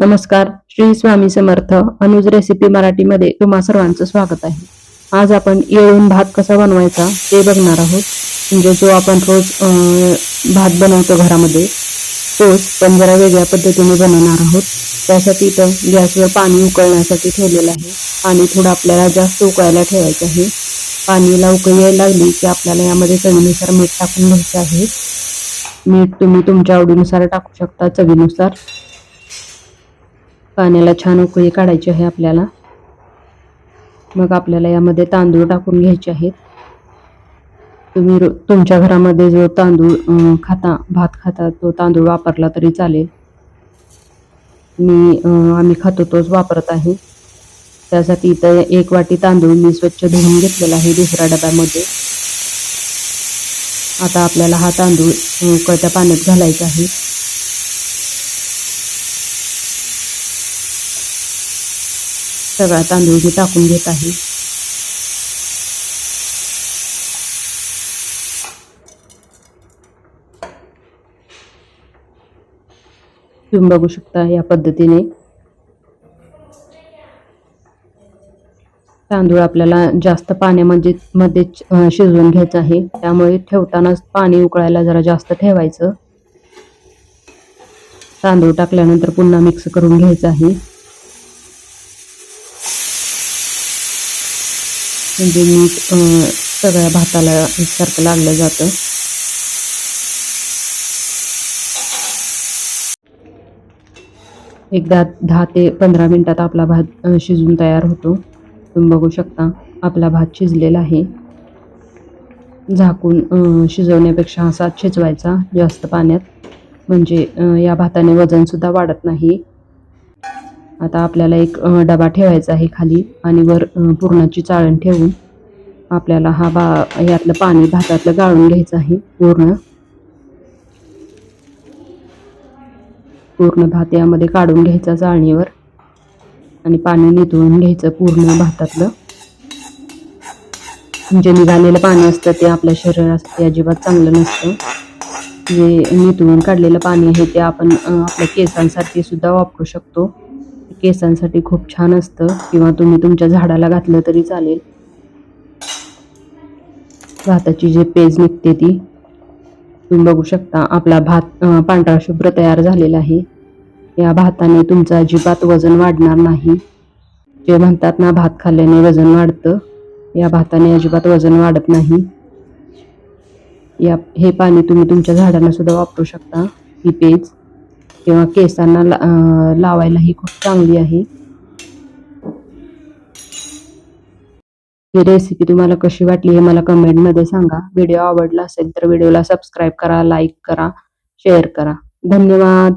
नमस्कार श्री स्वामी समर्थ अनुज रेसिपी मराठीमध्ये तुम्हा सर्वांचं स्वागत आहे. आज आपण येळून भात कसा बनवायचा ते बघणार आहोत. म्हणजे जो आपण रोज भात बनवतो घरामध्ये तोच पण जरा वेगळ्या पद्धतीने बनवणार आहोत. त्यासाठी इथं गॅसवर पाणी उकळण्यासाठी ठेवलेलं आहे. पाणी थोडं आपल्याला जास्त उकळायला ठेवायचं आहे. पाणीला उकळी यायला लागली की आपल्याला यामध्ये चवीनुसार मीठ टाकून घ्यायचं आहे. मीठ तुम्ही तुमच्या आवडीनुसार टाकू शकता चवीनुसार. पाण्याला छान उकळी काढायची आहे आपल्याला. मग आपल्याला यामध्ये तांदूळ टाकून घ्यायचे आहेत. तुम्ही तुमच्या घरामध्ये जो तांदूळ खाता भात खाता तो तांदूळ वापरला तरी चालेल. मी आम्ही खातो तोच वापरत आहे. त्यासाठी इथं एक वाटी तांदूळ मी स्वच्छ धुवून घेतलेला आहे दुसऱ्या डब्यामध्ये. आता आपल्याला हा तांदूळ उकळत्या पाण्यात घालायचा आहे. सगळा तांदूळ मी टाकून घेत आहे. तुम्ही बघू शकता या पद्धतीने तांदूळ आपल्याला जास्त पाण्यामध्ये मध्ये शिजवून घ्यायचं आहे. त्यामुळे ठेवतानाच पाणी उकळायला जरा जास्त ठेवायचं. तांदूळ टाकल्यानंतर पुन्हा मिक्स करून घ्यायचं आहे. म्हणजे मीठ सगळ्या भाताला एकसारखं लागलं जातं. एकदा दहा ते पंधरा मिनटात आपला भात शिजून तयार होतो. तुम्ही बघू शकता आपला भात शिजलेला आहे. झाकून शिजवण्यापेक्षा असा शिजवायचा जास्त पाण्यात. म्हणजे या भाताने वजनसुद्धा वाढत नाही. आता आपल्याला एक डबा ठेवायचा आहे खाली आणि वर पुरणाची चाळण ठेवून आपल्याला हा बा यातलं पाणी भातातलं गाळून घ्यायचं आहे पूर्ण. पूर्ण भात यामध्ये काढून घ्यायचा चाळणीवर आणि पाणी निथळून घ्यायचं पूर्ण भातातलं. जे निघालेलं पाणी असतं ते आपल्या शरीरासाठी अजिबात चांगलं नसतं. जे निथळून काढलेलं पाणी आहे ते आपण आपल्या केसांसाठी सुद्धा वापरू शकतो. केसांसाठी खूप छान असतं. किंवा तुम्ही तुमच्या झाडाला घातलं तरी चालेल. भाताची जे पेज निघते ती तुम्ही बघू शकता आपला भात पांढरा शुभ्र तयार झालेला आहे. या भाताने तुमचं अजिबात वजन वाढणार नाही. जे म्हणतात ना भात खाल्ल्याने वजन वाढतं या भाताने अजिबात वजन वाढत नाही. या हे पाणी तुम्ही तुमच्या झाडांना सुद्धा वापरू शकता ही पेज. किंवा केसांना ला- लावायला ही खूप चांगली आहे. ही रेसिपी तुम्हाला कशी वाटली हे मला कमेंटमध्ये सांगा. व्हिडिओ आवडला असेल तर व्हिडिओला सबस्क्राईब करा लाईक करा शेअर करा. धन्यवाद.